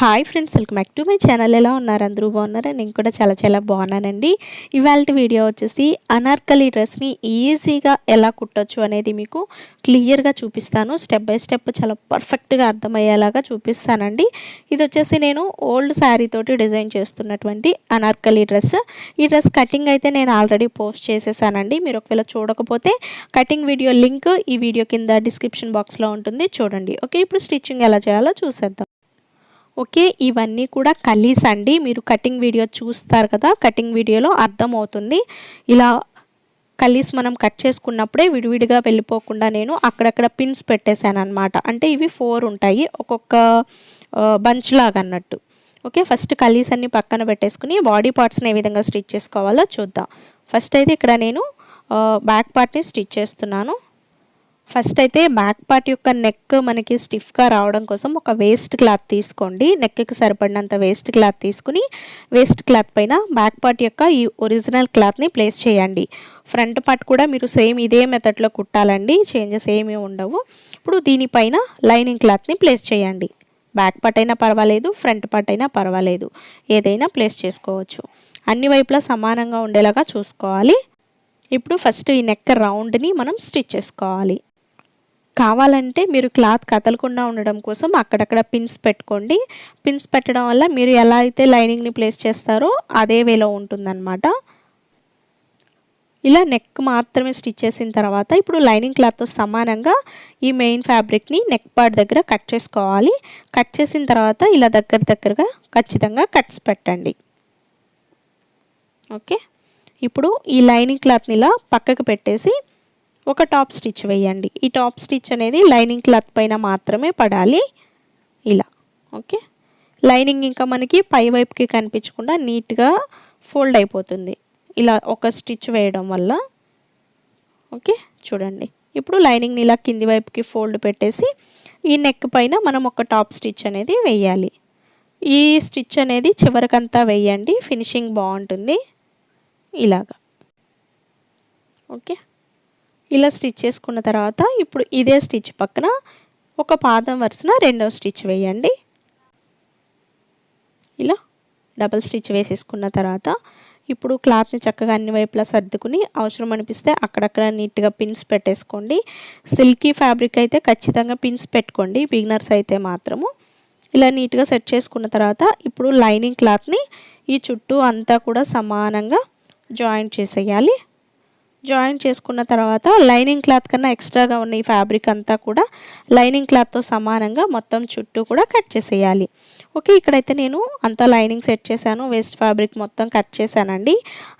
Hi friends welcome back to my channel ఎలా ఉన్నారు? అందరూ బాగున్నారా? నేను కూడా చాలా చాలా బాగున్నానండి. ఇవాళ వీడియో వచ్చేసి అనార్కలి డ్రెస్ని ఈజీగా ఎలా కుట్టొచ్చు అనేది మీకు క్లియర్గా చూపిస్తాను. స్టెప్ బై స్టెప్ చాలా పర్ఫెక్ట్గా అర్థమయ్యేలాగా చూపిస్తానండి. ఇది వచ్చేసి నేను ఓల్డ్ శారీ తోటి డిజైన్ చేస్తున్నటువంటి అనార్కలి డ్రెస్ ఈ డ్రెస్ కటింగ్ అయితే నేను ఆల్రెడీ పోస్ట్ చేసేసానండి. మీరు ఒకవేళ చూడకపోతే కటింగ్ వీడియో లింక్ ఈ వీడియో కింద డిస్క్రిప్షన్ బాక్స్లో ఉంటుంది. చూడండి. ఓకే ఇప్పుడు స్టిచ్చింగ్ ఎలా చేయాలో చూసేద్దాం. ఓకే ఇవన్నీ కూడా కలీస్ అండి మీరు కటింగ్ వీడియో చూస్తారు కదా కటింగ్ వీడియోలో అర్థమవుతుంది. ఇలా కలీస్ మనం కట్ చేసుకున్నప్పుడే విడివిడిగా వెళ్ళిపోకుండా నేను అక్కడక్కడ పిన్స్ పెట్టేశాను అనమాట అంటే ఇవి ఫోర్ ఉంటాయి ఒక్కొక్క బంచ్ లాగా అన్నట్టు ఓకే ఫస్ట్ కలీస్ అన్ని పక్కన పెట్టేసుకుని బాడీ పార్ట్స్ని ఏ విధంగా స్టిచ్ చేసుకోవాలో చూద్దాం. ఫస్ట్ అయితే ఇక్కడ నేను బ్యాక్ పార్ట్ని స్టిచ్ చేస్తున్నాను. ఫస్ట్ అయితే బ్యాక్ పార్ట్ యొక్క నెక్ మనకి స్టిఫ్గా రావడం కోసం ఒక వేస్ట్ క్లాత్ తీసుకోండి. నెక్కి సరిపడినంత వేస్ట్ క్లాత్ తీసుకుని వేస్ట్ క్లాత్ పైన బ్యాక్ పార్ట్ యొక్క ఈ ఒరిజినల్ క్లాత్ని ప్లేస్ చేయండి. ఫ్రంట్ పార్ట్ కూడా మీరు సేమ్ ఇదే మెథడ్లో కుట్టాలండి. చేంజెస్ ఏమీ ఉండవు. ఇప్పుడు దీనిపైన లైనింగ్ క్లాత్ని ప్లేస్ చేయండి. బ్యాక్ పార్ట్ అయినా పర్వాలేదు ఫ్రంట్ పార్ట్ అయినా పర్వాలేదు. ఏదైనా ప్లేస్ చేసుకోవచ్చు. అన్ని వైపులా సమానంగా ఉండేలాగా చూసుకోవాలి. ఇప్పుడు ఫస్ట్ ఈ నెక్ రౌండ్ని మనం స్టిచ్ చేసుకోవాలి. కావాలంటే మీరు క్లాత్ కదలకుండా ఉండడం కోసం అక్కడక్కడ పిన్స్ పెట్టుకోండి. పిన్స్ పెట్టడం వల్ల మీరు ఎలా అయితే లైనింగ్ని ప్లేస్ చేస్తారో అదే వేలో ఉంటుందన్నమాట. ఇలా నెక్ మాత్రమే స్టిచ్ చేసిన తర్వాత ఇప్పుడు లైనింగ్ క్లాత్తో సమానంగా ఈ మెయిన్ ఫ్యాబ్రిక్ని నెక్ పార్ట్ దగ్గర కట్ చేసుకోవాలి. కట్ చేసిన తర్వాత ఇలా దగ్గర దగ్గరగా ఖచ్చితంగా కట్స్ పెట్టండి. ఓకే? ఇప్పుడు ఈ లైనింగ్ క్లాత్ని ఇలా పక్కకు పెట్టేసి ఒక టాప్ స్టిచ్ వేయండి. ఈ టాప్ స్టిచ్ అనేది లైనింగ్ క్లాత్ పైన మాత్రమే పడాలి. ఇలా ఓకే? లైనింగ్ ఇంకా మనకి పై వైపుకి కనిపించకుండా నీట్గా ఫోల్డ్ అయిపోతుంది. ఇలా ఒక స్టిచ్ వేయడం వల్ల ఓకే? చూడండి. ఇప్పుడు లైనింగ్ని ఇలా కింది వైపుకి ఫోల్డ్ పెట్టేసి ఈ నెక్ పైన మనం ఒక టాప్ స్టిచ్ అనేది వేయాలి. ఈ స్టిచ్ అనేది చివరికంతా వేయండి. ఫినిషింగ్ బాగుంటుంది. ఇలాగా. ఓకే? ఇలా స్టిచ్ చేసుకున్న తర్వాత ఇప్పుడు ఇదే స్టిచ్ పక్కన ఒక పాదం వరుసన రెండో స్టిచ్ వేయండి. ఇలా డబల్ స్టిచ్ వేసేసుకున్న తర్వాత ఇప్పుడు క్లాత్ని చక్కగా అన్ని వైపులా సర్దుకుని అవసరం అనిపిస్తే అక్కడక్కడ నీట్గా పిన్స్ పెట్టేసుకోండి. సిల్కీ ఫ్యాబ్రిక్ అయితే ఖచ్చితంగా పిన్స్ పెట్టుకోండి బిగినర్స్ అయితే మాత్రము. ఇలా నీట్గా సెట్ చేసుకున్న తర్వాత ఇప్పుడు లైనింగ్ క్లాత్ని ఈ చుట్టూ అంతా కూడా సమానంగా జాయింట్ చేసేయాలి. జాయిన్ చేసుకున్న తర్వాత లైనింగ్ క్లాత్ కన్నా ఎక్స్ట్రాగా ఉన్న ఈ ఫ్యాబ్రిక్ అంతా కూడా లైనింగ్ క్లాత్తో సమానంగా మొత్తం చుట్టూ కూడా కట్ చేసేయాలి. ఓకే ఇక్కడైతే నేను అంతా లైనింగ్ సెట్ చేశాను వేస్ట్ ఫ్యాబ్రిక్ మొత్తం కట్ చేశానండి.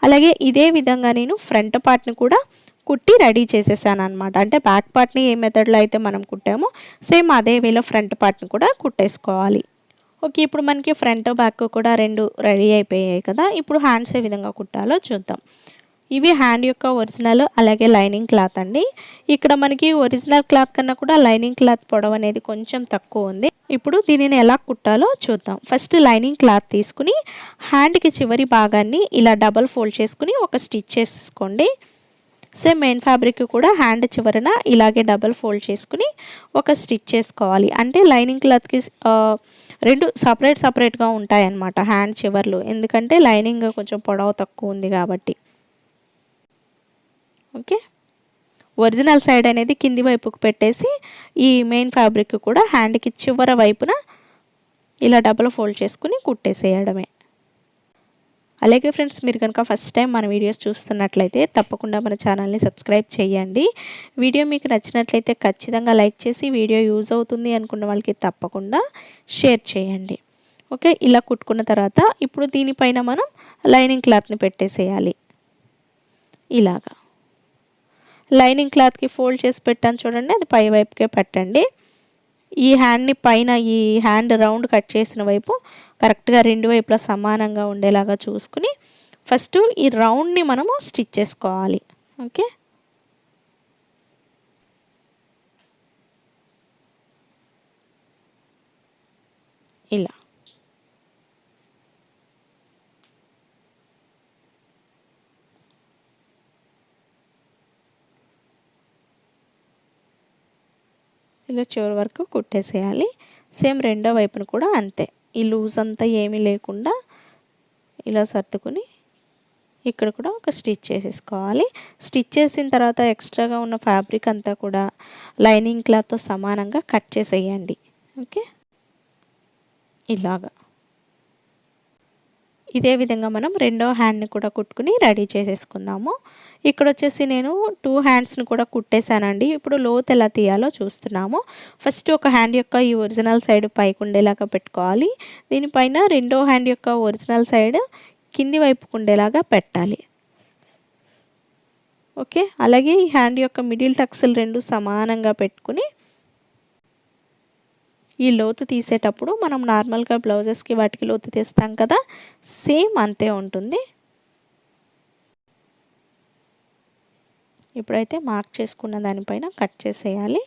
అలాగే ఇదే విధంగా నేను ఫ్రంట్ పార్ట్ని కూడా కుట్టి రెడీ చేసేసాను అనమాట అంటే బ్యాక్ పార్ట్ని ఏ మెథడ్లో అయితే మనం కుట్టామో సేమ్ అదే వేలో ఫ్రంట్ పార్ట్ని కూడా కుట్టేసుకోవాలి. ఓకే ఇప్పుడు మనకి ఫ్రంట్ బ్యాక్ కూడా రెండు రెడీ అయిపోయాయి కదా ఇప్పుడు హ్యాండ్స్ ఏ విధంగా కుట్టాలో చూద్దాం. ఇవి హ్యాండ్ యొక్క ఒరిజినల్ అలాగే లైనింగ్ క్లాత్ అండి. ఇక్కడ మనకి ఒరిజినల్ క్లాత్ కన్నా కూడా లైనింగ్ క్లాత్ పొడవు అనేది కొంచెం తక్కువ ఉంది. ఇప్పుడు దీనిని ఎలా కుట్టాలో చూద్దాం. ఫస్ట్ లైనింగ్ క్లాత్ తీసుకుని హ్యాండ్కి చివరి భాగాన్ని ఇలా డబల్ ఫోల్డ్ చేసుకుని ఒక స్టిచ్ చేసుకోండి. సేమ్ మెయిన్ ఫ్యాబ్రిక్ కూడా హ్యాండ్ చివరన ఇలాగే డబల్ ఫోల్డ్ చేసుకుని ఒక స్టిచ్ చేసుకోవాలి. అంటే లైనింగ్ క్లాత్కి రెండు సపరేట్ సపరేట్గా ఉంటాయన్నమాట హ్యాండ్ చివర్లు. ఎందుకంటే లైనింగ్ కొంచెం పొడవు తక్కువ ఉంది కాబట్టి. ఓకే? ఒరిజినల్ సైడ్ అనేది కింది వైపుకు పెట్టేసి ఈ మెయిన్ ఫ్యాబ్రిక్ కూడా హ్యాండ్కి చివర వైపున ఇలా డబల్ ఫోల్డ్ చేసుకుని కుట్టేసేయడమే. అలాగే ఫ్రెండ్స్ మీరు కనుక ఫస్ట్ టైం మన వీడియోస్ చూస్తున్నట్లయితే తప్పకుండా మన ఛానల్ని సబ్స్క్రైబ్ చేయండి. వీడియో మీకు నచ్చినట్లయితే ఖచ్చితంగా లైక్ చేసి వీడియో యూజ్ అవుతుంది అనుకున్న వాళ్ళకి తప్పకుండా షేర్ చేయండి. ఓకే? ఇలా కుట్టుకున్న తర్వాత ఇప్పుడు దీనిపైన మనం లైనింగ్ క్లాత్ని పెట్టేసేయాలి. ఇలాగా. లైనింగ్ క్లాత్కి ఫోల్డ్ చేసి పెట్టాను చూడండి అది పై వైపుకే పెట్టండి. ఈ హ్యాండ్ని పైన ఈ హ్యాండ్ రౌండ్ కట్ చేసిన వైపు కరెక్ట్గా రెండు వైపులా సమానంగా ఉండేలాగా చూసుకుని ఫస్ట్ ఈ రౌండ్ని మనము స్టిచ్ చేసుకోవాలి. ఓకే? ఇలా. ఇలా చివరి వరకు కుట్టేసేయాలి. సేమ్ రెండో వైపును కూడా అంతే. ఈ లూజ్ అంతా ఏమీ లేకుండా ఇలా సర్దుకుని ఇక్కడ కూడా ఒక స్టిచ్ చేసేసుకోవాలి. స్టిచ్ చేసిన తర్వాత ఎక్స్ట్రాగా ఉన్న ఫ్యాబ్రిక్ అంతా కూడా లైనింగ్ క్లాత్తో సమానంగా కట్ చేసేయండి. ఓకే? ఇలాగా. ఇదే విధంగా మనం రెండో హ్యాండ్ని కూడా కుట్టుకుని రెడీ చేసేసుకుందాము. ఇక్కడ వచ్చేసి నేను టూ హ్యాండ్స్ని కూడా కుట్టేశానండి. ఇప్పుడు లోత్ ఎలా తీయాలో చూస్తున్నాము. ఫస్ట్ ఒక హ్యాండ్ యొక్క ఈ ఒరిజినల్ సైడ్ పైకి ఉండేలాగా పెట్టుకోవాలి. దీనిపైన రెండో హ్యాండ్ యొక్క ఒరిజినల్ సైడ్ కింది వైపుకు ఉండేలాగా పెట్టాలి. ఓకే అలాగే ఈ హ్యాండ్ యొక్క మిడిల్ టక్స్లు రెండు సమానంగా పెట్టుకుని ఈ లోతు తీసేటప్పుడు మనం నార్మల్గా బ్లౌజెస్కి వాటికి లోతు తీస్తాం కదా సేమ్ అంతే ఉంటుంది. ఇప్పుడైతే మార్క్ చేసుకున్న దానిపైన కట్ చేసేయాలి.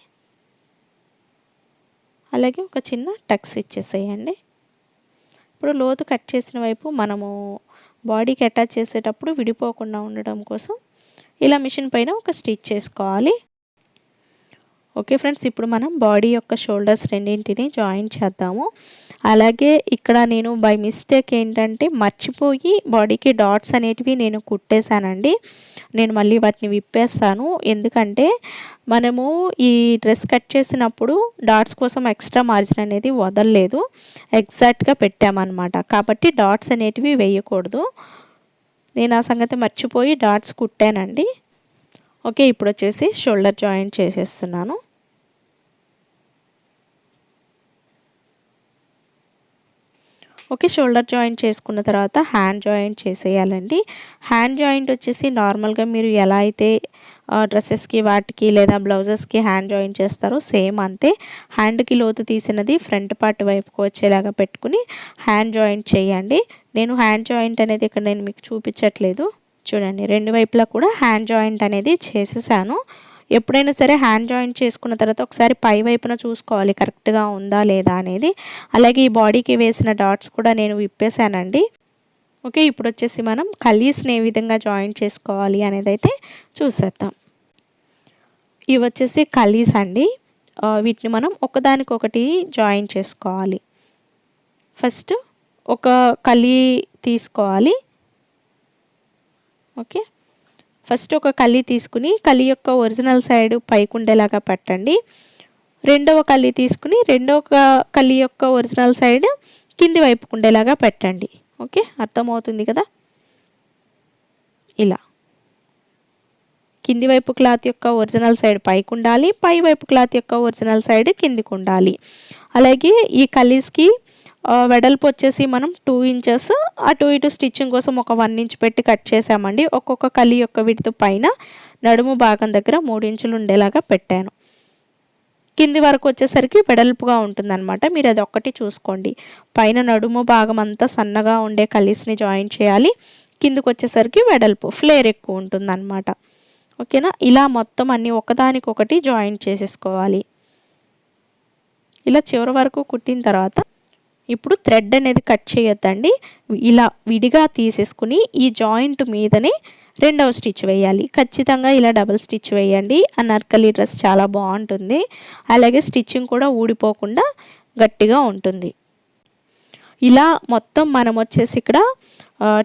అలాగే ఒక చిన్న టక్స్ ఇచ్చేసేయండి. ఇప్పుడు లోతు కట్ చేసిన వైపు మనము బాడీకి అటాచ్ చేసేటప్పుడు విడిపోకుండా ఉండడం కోసం ఇలా మిషన్ పైన ఒక స్టిచ్ చేసుకోవాలి. ఓకే ఫ్రెండ్స్ ఇప్పుడు మనం బాడీ యొక్క షోల్డర్స్ రెండింటిని జాయిన్ చేద్దాము. అలాగే ఇక్కడ నేను బై మిస్టేక్ ఏంటంటే మర్చిపోయి బాడీకి డాట్స్ అనేటివి నేను కుట్టేశానండి. నేను మళ్ళీ వాటిని విప్పేస్తాను. ఎందుకంటే మనము ఈ డ్రెస్ కట్ చేసినప్పుడు డాట్స్ కోసం ఎక్స్ట్రా మార్జిన్ అనేది వదలలేదు. ఎగ్జాక్ట్గా పెట్టామన్నమాట. కాబట్టి డాట్స్ అనేటివి వేయకూడదు. నేను ఆ సంగతి మర్చిపోయి డాట్స్ కుట్టానండి. ఓకే ఇప్పుడు వచ్చేసి షోల్డర్ జాయింట్ చేసేస్తున్నాను. ఓకే షోల్డర్ జాయింట్ చేసుకున్న తర్వాత హ్యాండ్ జాయింట్ చేసేయాలండి. హ్యాండ్ జాయింట్ వచ్చేసి నార్మల్గా మీరు ఎలా అయితే డ్రెస్సెస్కి వాటికి లేదా బ్లౌజెస్కి హ్యాండ్ జాయింట్ చేస్తారో సేమ్ అంతే. హ్యాండ్కి లోతు తీసినది ఫ్రంట్ పార్ట్ వైపుకు వచ్చేలాగా పెట్టుకుని హ్యాండ్ జాయింట్ చేయండి. నేను హ్యాండ్ జాయింట్ అనేది ఇక్కడ నేను మీకు చూపించట్లేదు. చూడండి రెండు వైపులా కూడా హ్యాండ్ జాయింట్ అనేది చేసేసాను. ఎప్పుడైనా సరే హ్యాండ్ జాయింట్ చేసుకున్న తర్వాత ఒకసారి పై వైపున చూసుకోవాలి కరెక్ట్గా ఉందా లేదా అనేది. అలాగే ఈ బాడీకి వేసిన డాట్స్ కూడా నేను విప్పేశానండి. ఓకే ఇప్పుడు వచ్చేసి మనం కలీస్ని ఏ విధంగా జాయింట్ చేసుకోవాలి అనేది అయితే చూసేద్దాం. ఇవి వచ్చేసి కలీస్ అండి. వీటిని మనం ఒకదానికొకటి జాయిన్ చేసుకోవాలి. ఫస్ట్ ఒక కలీ తీసుకోవాలి. ఓకే ఫస్ట్ ఒక కళ్ళీ తీసుకుని కలి యొక్క ఒరిజినల్ సైడ్ పైకుండేలాగా పెట్టండి. రెండవ కళ్ళీ తీసుకుని రెండవ కలి యొక్క ఒరిజినల్ సైడ్ కింది వైపుకు ఉండేలాగా పెట్టండి. ఓకే? అర్థమవుతుంది కదా? ఇలా. కింది వైపు క్లాత్ యొక్క ఒరిజినల్ సైడ్ పైకి ఉండాలి పై వైపు క్లాత్ యొక్క ఒరిజినల్ సైడ్ కిందికి ఉండాలి అలాగే ఈ కలీస్కి వెడల్పు వచ్చేసి మనం టూ ఇంచెస్ అటు ఇటు స్టిచ్చింగ్ కోసం ఒక వన్ ఇంచ్ పెట్టి కట్ చేసామండి. ఒక్కొక్క కలి యొక్క విడుతు పైన నడుము భాగం దగ్గర మూడు ఇంచులు ఉండేలాగా పెట్టాను. కింది వరకు వచ్చేసరికి వెడల్పుగా ఉంటుందన్నమాట. మీరు అది ఒక్కటి చూసుకోండి. పైన నడుము భాగం అంతా సన్నగా ఉండే కలీస్ని జాయిన్ చేయాలి. కిందికి వచ్చేసరికి వెడల్పు ఫ్లేర్ ఎక్కువ ఉంటుందన్నమాట. ఓకేనా? ఇలా మొత్తం అన్నీ ఒకదానికొకటి జాయిన్ చేసేసుకోవాలి. ఇలా చివరి వరకు కుట్టిన తర్వాత ఇప్పుడు థ్రెడ్ అనేది కట్ చేయొద్దండి. ఇలా విడిగా తీసేసుకుని ఈ జాయింట్ మీదనే రెండవ స్టిచ్ వేయాలి. ఖచ్చితంగా ఇలా డబుల్ స్టిచ్ వేయండి. అనార్కలి డ్రెస్ చాలా బాగుంటుంది. అలాగే స్టిచ్చింగ్ కూడా ఊడిపోకుండా గట్టిగా ఉంటుంది. ఇలా మొత్తం మనం వచ్చేసి ఇక్కడ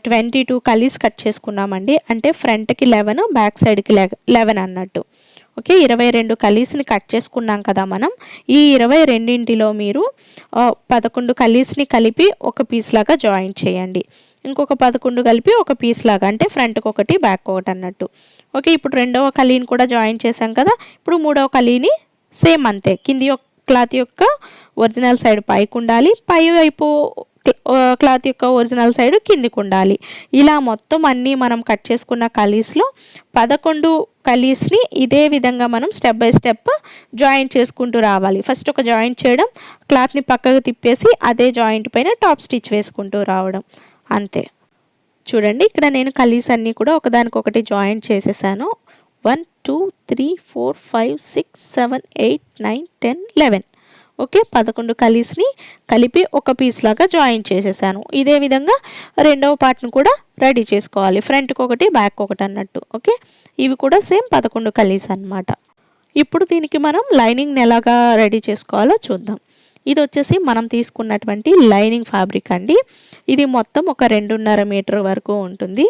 ట్వంటీ టూ కలీస్ కట్ చేసుకున్నామండి. అంటే ఫ్రంట్కి లెవెన్ బ్యాక్ సైడ్కి లెవెన్ అన్నట్టు. ఓకే ఇరవై రెండు కలీస్ని కట్ చేసుకున్నాం కదా మనం. ఈ ఇరవై రెండింటిలో మీరు పదకొండు కలీస్ని కలిపి ఒక పీస్ లాగా జాయిన్ చేయండి. ఇంకొక పదకొండు కలిపి ఒక పీస్ లాగా అంటే ఫ్రంట్కి ఒకటి బ్యాక్ ఒకటి అన్నట్టు. ఓకే ఇప్పుడు రెండవ కలీని కూడా జాయిన్ చేసాం కదా. ఇప్పుడు మూడవ కలీని సేమ్ అంతే. కింది క్లాత్ యొక్క ఒరిజినల్ సైడ్ పైకి ఉండాలి. పై వైపు క్లాత్ యొక్క ఒరిజినల్ సైడ్ కిందికి ఉండాలి ఇలా మొత్తం అన్నీ మనం కట్ చేసుకున్న కలీస్లో పదకొండు కలీస్ని ఇదే విధంగా మనం స్టెప్ బై స్టెప్ జాయింట్ చేసుకుంటూ రావాలి. ఫస్ట్ ఒక జాయింట్ చేయడం క్లాత్ని పక్కకు తిప్పేసి అదే జాయింట్ పైన టాప్ స్టిచ్ వేసుకుంటూ రావడం. అంతే. చూడండి ఇక్కడ నేను కలీస్ అన్నీ కూడా ఒకదానికొకటి జాయింట్ చేసేసాను. One two three four five six seven eight nine ten eleven. Okay పదకొండు కలీస్ని కలిపి ఒక పీస్ లాగా జాయిన్ చేసేసాను. ఇదే విధంగా రెండవ పార్ట్ను కూడా రెడీ చేసుకోవాలి. ఫ్రంట్కి ఒకటి బ్యాక్ ఒకటి అన్నట్టు. ఓకే ఇవి కూడా సేమ్ పదకొండు కలీస్ అనమాట ఇప్పుడు దీనికి మనం లైనింగ్ని ఎలాగా రెడీ చేసుకోవాలో చూద్దాం. ఇది వచ్చేసి మనం తీసుకున్నటువంటి లైనింగ్ ఫ్యాబ్రిక్ అండి. ఇది మొత్తం ఒక రెండున్నర మీటర్ వరకు ఉంటుంది.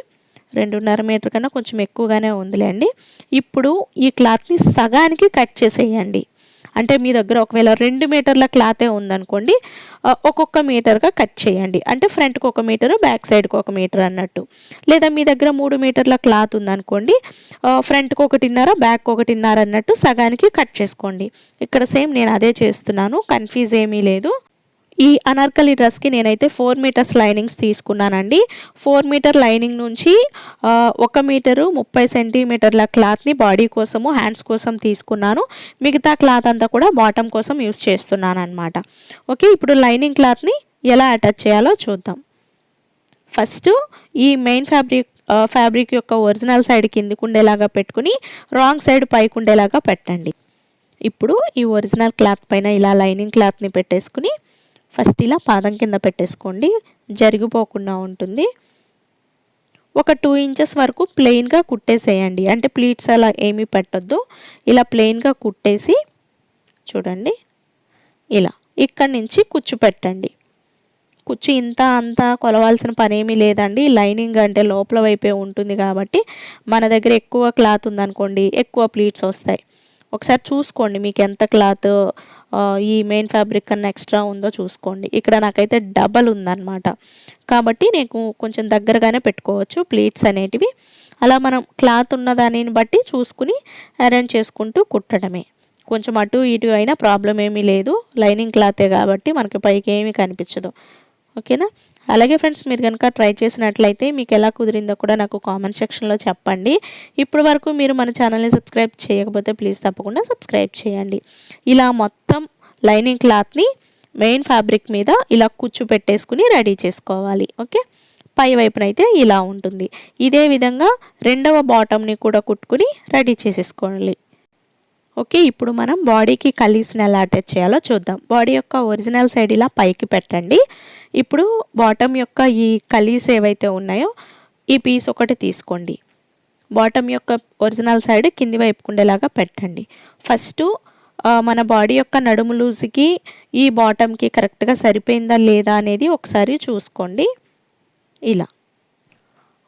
రెండున్నర మీటర్ కన్నా కొంచెం ఎక్కువగానే ఉందిలేండి. ఇప్పుడు ఈ క్లాత్ని సగానికి కట్ చేసేయండి. అంటే మీ దగ్గర ఒకవేళ రెండు మీటర్ల క్లాతే ఉందనుకోండి ఒక్కొక్క మీటర్గా కట్ చేయండి. అంటే ఫ్రంట్కి ఒక మీటర్ బ్యాక్ సైడ్కి ఒక మీటర్ అన్నట్టు. లేదా మీ దగ్గర మూడు మీటర్ల క్లాత్ ఉందనుకోండి ఫ్రంట్కి ఒకటిన్నర బ్యాక్ ఒకటిన్నర అన్నట్టు సగానికి కట్ చేసుకోండి. ఇక్కడ సేమ్ నేను అదే చేస్తున్నాను కన్ఫ్యూజ్ ఏమీ లేదు. ఈ అనార్కలి డ్రెస్కి నేనైతే ఫోర్ మీటర్స్ లైనింగ్స్ తీసుకున్నానండి. ఫోర్ మీటర్ లైనింగ్ నుంచి ఒక మీటరు ముప్పై సెంటీమీటర్ల క్లాత్ని బాడీ కోసము హ్యాండ్స్ కోసం తీసుకున్నాను. మిగతా క్లాత్ అంతా కూడా బాటమ్ కోసం యూస్ చేస్తున్నాను అనమాట ఓకే ఇప్పుడు లైనింగ్ క్లాత్ని ఎలా అటాచ్ చేయాలో చూద్దాం. ఫస్ట్ ఈ మెయిన్ ఫ్యాబ్రిక్ ఫ్యాబ్రిక్ యొక్క ఒరిజినల్ సైడ్ కిందికి ఉండేలాగా పెట్టుకుని రాంగ్ సైడ్ పైకి ఉండేలాగా పెట్టండి. ఇప్పుడు ఈ ఒరిజినల్ క్లాత్ పైన ఇలా లైనింగ్ క్లాత్ని పెట్టేసుకుని ఫస్ట్ ఇలా పాదం కింద పెట్టేసుకోండి. జరిగిపోకుండా ఉంటుంది. ఒక టూ ఇంచెస్ వరకు ప్లెయిన్గా కుట్టేసేయండి. అంటే ప్లీట్స్ అలా ఏమీ పెట్టొద్దు. ఇలా ప్లెయిన్గా కుట్టేసి చూడండి. ఇలా ఇక్కడి నుంచి కుచ్చు పెట్టండి. కుచ్చు ఇంత అంత కొలవాల్సిన పని ఏమీ లేదండి. లైనింగ్ అంటే లోపల వైపే ఉంటుంది కాబట్టి మన దగ్గర ఎక్కువ క్లాత్ ఉందనుకోండి ఎక్కువ ప్లీట్స్ వస్తాయి. ఒకసారి చూసుకోండి మీకు ఎంత క్లాత్ ఈ మెయిన్ ఫ్యాబ్రిక్ కన్నా ఎక్స్ట్రా ఉందో చూసుకోండి. ఇక్కడ నాకైతే డబల్ ఉందన్నమాట. కాబట్టి నేను కొంచెం దగ్గరగానే పెట్టుకోవచ్చు ప్లీట్స్ అనేటివి. అలా మనం క్లాత్ ఉన్న దానిని బట్టి చూసుకుని అరేంజ్ చేసుకుంటూ కుట్టడమే. కొంచెం అటు ఇటు అయినా ప్రాబ్లం ఏమీ లేదు. లైనింగ్ క్లాతే కాబట్టి మనకి పైకి ఏమీ కనిపించదు. ఓకేనా? అలాగే ఫ్రెండ్స్ మీరు కనుక ట్రై చేసినట్లయితే మీకు ఎలా కుదిరిందో కూడా నాకు కామెంట్ సెక్షన్లో చెప్పండి. ఇప్పటి వరకు మీరు మన ఛానల్ని సబ్స్క్రైబ్ చేయకపోతే ప్లీజ్ తప్పకుండా సబ్స్క్రైబ్ చేయండి. ఇలా మొత్తం లైనింగ్ క్లాత్ని మెయిన్ ఫ్యాబ్రిక్ మీద ఇలా కూర్చు పెట్టేసుకుని రెడీ చేసుకోవాలి. ఓకే? పై వైపునైతే ఇలా ఉంటుంది. ఇదే విధంగా రెండవ బాటమ్ని కూడా కుట్టుకుని రెడీ చేసేసుకోవాలి ఓకే ఇప్పుడు మనం బాడీకి కలీస్ని ఎలా అటాచ్ చేయాలో చూద్దాం. బాడీ యొక్క ఒరిజినల్ సైడ్ ఇలా పైకి పెట్టండి. ఇప్పుడు బాటమ్ యొక్క ఈ కలీస్ ఏవైతే ఉన్నాయో ఈ పీస్ ఒకటి తీసుకోండి. బాటమ్ యొక్క ఒరిజినల్ సైడ్ కింది వైపు ఉండేలాగా పెట్టండి. ఫస్ట్ మన బాడీ యొక్క నడుము లూజ్కి ఈ బాటమ్కి కరెక్ట్గా సరిపోయిందా లేదా అనేది ఒకసారి చూసుకోండి. ఇలా.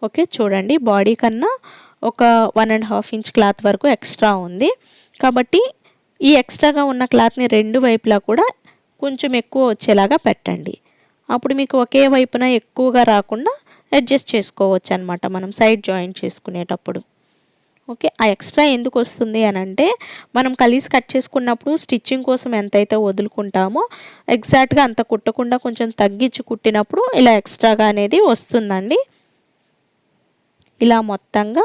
ఓకే చూడండి. బాడీ కన్నా ఒక one and half inch cloth వరకు ఎక్స్ట్రా ఉంది. కాబట్టి ఈ ఎక్స్ట్రాగా ఉన్న క్లాత్ని రెండు వైపులా కూడా కొంచెం ఎక్కువ వచ్చేలాగా పెట్టండి. అప్పుడు మీకు ఒకే వైపున ఎక్కువగా రాకుండా అడ్జస్ట్ చేసుకోవచ్చు అనమాట మనం సైడ్ జాయిన్ చేసుకునేటప్పుడు. ఓకే ఆ ఎక్స్ట్రా ఎందుకు వస్తుంది అని అంటే మనం కలిసి కట్ చేసుకున్నప్పుడు స్టిచ్చింగ్ కోసం ఎంతైతే వదులుకుంటామో ఎగ్జాక్ట్గా అంత కుట్టకుండా కొంచెం తగ్గించి కుట్టినప్పుడు ఇలా ఎక్స్ట్రాగా అనేది వస్తుందండి. ఇలా మొత్తంగా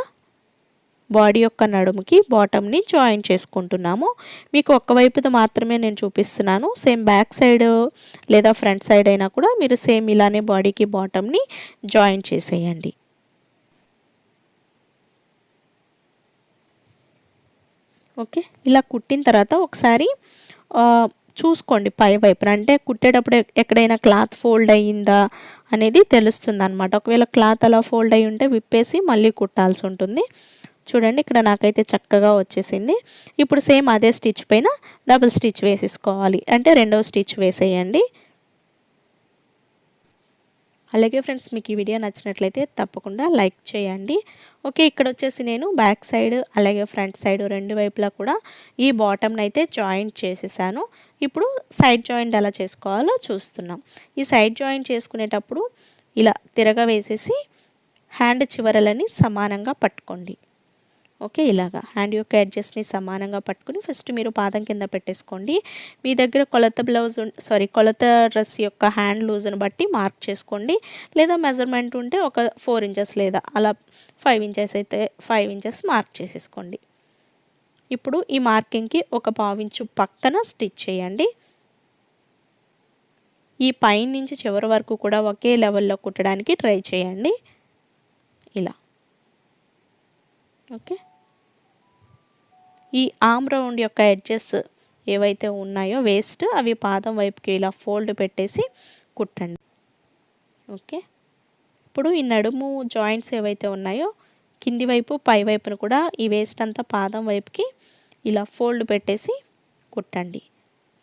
బాడీ యొక్క నడుముకి బాటమ్ని జాయిన్ చేసుకుంటున్నాము. మీకు ఒక్కవైపుది మాత్రమే నేను చూపిస్తున్నాను. సేమ్ బ్యాక్ సైడ్ లేదా ఫ్రంట్ సైడ్ అయినా కూడా మీరు సేమ్ ఇలానే బాడీకి బాటమ్ని జాయిన్ చేసేయండి. ఓకే ఇలా కుట్టిన తర్వాత ఒకసారి చూసుకోండి పై వైపున. అంటే కుట్టేటప్పుడు ఎక్కడైనా క్లాత్ ఫోల్డ్ అయ్యిందా అనేది తెలుస్తుంది అనమాట ఒకవేళ క్లాత్ అలా ఫోల్డ్ అయ్యి ఉంటే విప్పేసి మళ్ళీ కుట్టాల్సి ఉంటుంది చూడండి ఇక్కడ నాకైతే చక్కగా వచ్చేసింది. ఇప్పుడు సేమ్ అదే స్టిచ్ పైన డబుల్ స్టిచ్ వేసేసుకోవాలి. అంటే రెండవ స్టిచ్ వేసేయండి. అలాగే ఫ్రెండ్స్ మీకు ఈ వీడియో నచ్చినట్లయితే తప్పకుండా లైక్ చేయండి. ఓకే ఇక్కడ వచ్చేసి నేను బ్యాక్ సైడ్ అలాగే ఫ్రంట్ సైడ్ రెండు వైపులా కూడా ఈ బాటమ్ని అయితే జాయింట్ చేసేసాను. ఇప్పుడు సైడ్ జాయింట్ ఎలా చేసుకోవాలో చూస్తున్నాం. ఈ సైడ్ జాయింట్ చేసుకునేటప్పుడు ఇలా తిరగ వేసేసి హ్యాండ్ చివరలని సమానంగా పట్టుకోండి. ఓకే ఇలాగా. హ్యాండ్ యొక్క అడ్జస్ట్ని సమానంగా పట్టుకుని ఫస్ట్ మీరు పాదం కింద పెట్టేసుకోండి. మీ దగ్గర కొలత బ్లౌజ్ సారీ కొలత డ్రెస్ యొక్క హ్యాండ్ లూజ్ని బట్టి మార్క్ చేసుకోండి. లేదా మెజర్మెంట్ ఉంటే ఒక ఫోర్ ఇంచెస్ లేదా అలా ఫైవ్ ఇంచెస్ అయితే ఫైవ్ ఇంచెస్ మార్క్ చేసేసుకోండి. ఇప్పుడు ఈ మార్కింగ్కి ఒక పావించు పక్కన స్టిచ్ చేయండి. ఈ పైన నుంచి చివరి వరకు కూడా ఒకే లెవెల్లో కుట్టడానికి ట్రై చేయండి. ఇలా. ఓకే? ఈ ఆమ్ రౌండ్ యొక్క ఎడ్జెస్ ఏవైతే ఉన్నాయో వేస్ట్ అవి పాదం వైపుకి ఇలా ఫోల్డ్ పెట్టేసి కుట్టండి. ఓకే? ఇప్పుడు ఈ నడుము జాయింట్స్ ఏవైతే ఉన్నాయో కింది వైపు పై వైపును కూడా ఈ వేస్ట్ అంతా పాదం వైపుకి ఇలా ఫోల్డ్ పెట్టేసి కుట్టండి.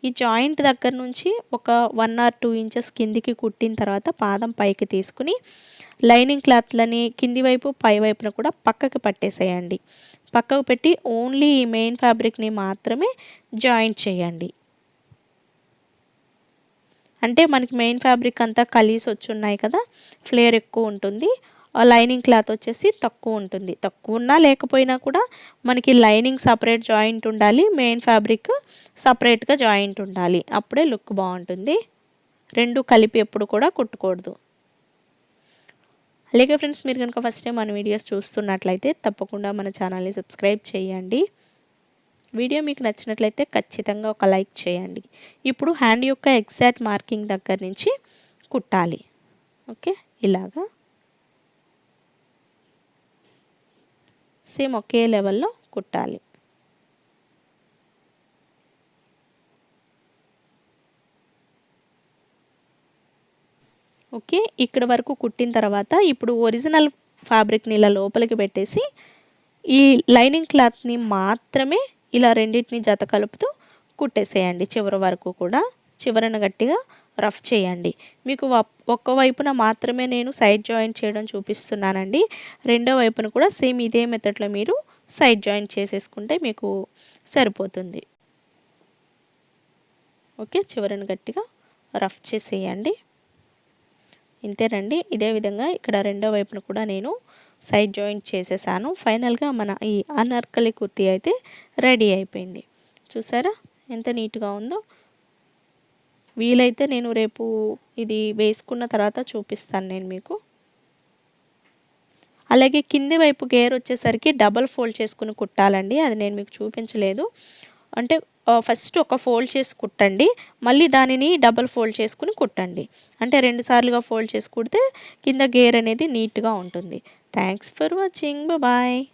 ఈ జాయింట్ దగ్గర నుంచి ఒక వన్ ఆర్ టూ ఇంచెస్ కిందికి కుట్టిన తర్వాత పాదం పైకి తీసుకుని లైనింగ్ క్లాత్లని కింది వైపు పై వైపున కూడా పక్కకి పట్టేసేయండి. పక్కకు పెట్టి ఓన్లీ ఈ మెయిన్ ఫ్యాబ్రిక్ని మాత్రమే జాయింట్ చేయండి. అంటే మనకి మెయిన్ ఫ్యాబ్రిక్ అంతా కలిసి వచ్చి ఉన్నాయి కదా ఫ్లేర్ ఎక్కువ ఉంటుంది లైనింగ్ క్లాత్ వచ్చేసి తక్కువ ఉంటుంది. తక్కువ ఉన్నా లేకపోయినా కూడా మనకి లైనింగ్ సపరేట్ జాయింట్ ఉండాలి మెయిన్ ఫ్యాబ్రిక్ సపరేట్గా జాయింట్ ఉండాలి. అప్పుడే లుక్ బాగుంటుంది. రెండు కలిపి ఎప్పుడు కూడా కుట్టకూడదు. అలాగే ఫ్రెండ్స్ మీరు కనుక ఫస్ట్ టైం మన వీడియోస్ చూస్తున్నట్లయితే తప్పకుండా మన ఛానల్ని సబ్స్క్రైబ్ చేయండి. వీడియో మీకు నచ్చినట్లయితే ఖచ్చితంగా ఒక లైక్ చేయండి. ఇప్పుడు హ్యాండ్ యొక్క ఎగ్జాక్ట్ మార్కింగ్ దగ్గర నుంచి కుట్టాలి. ఓకే ఇలాగా. సేమ్ ఒకే లెవెల్లో కుట్టాలి. ఓకే ఇక్కడ వరకు కుట్టిన తర్వాత ఇప్పుడు ఒరిజినల్ ఫ్యాబ్రిక్ని ఇలా లోపలికి పెట్టేసి ఈ లైనింగ్ క్లాత్ని మాత్రమే ఇలా రెండింటిని జత కలుపుతూ కుట్టేసేయండి. చివరి వరకు కూడా చివరన గట్టిగా రఫ్ చేయండి. మీకు ఒక్క వైపున మాత్రమే నేను సైడ్ జాయింట్ చేయడం చూపిస్తున్నానండి. రెండో వైపున కూడా సేమ్ ఇదే మెథడ్లో మీరు సైడ్ జాయింట్ చేసేసుకుంటే మీకు సరిపోతుంది. ఓకే చివరను గట్టిగా రఫ్ చేసేయండి. ఇంతేనండి. ఇదే విధంగా ఇక్కడ రెండో వైపున కూడా నేను సైడ్ జాయింట్ చేసేసాను. ఫైనల్గా మన ఈ అనర్కలి కుర్తీ అయితే రెడీ అయిపోయింది. చూసారా? ఎంత నీట్గా ఉందో. వీలైతే నేను రేపు ఇది వేసుకున్న తర్వాత చూపిస్తాను నేను మీకు. అలాగే కింది వైపు గేర్ వచ్చేసరికి డబల్ ఫోల్డ్ చేసుకుని కుట్టాలండి. అది నేను మీకు చూపించలేదు. అంటే ఫస్ట్ ఒక ఫోల్డ్ చేసి కుట్టండి. మళ్ళీ దానిని డబల్ ఫోల్డ్ చేసుకుని కుట్టండి. అంటే రెండు సార్లుగా ఫోల్డ్ చేసి కుడితే కింద గేర్ అనేది నీట్గా ఉంటుంది. Thanks for watching bye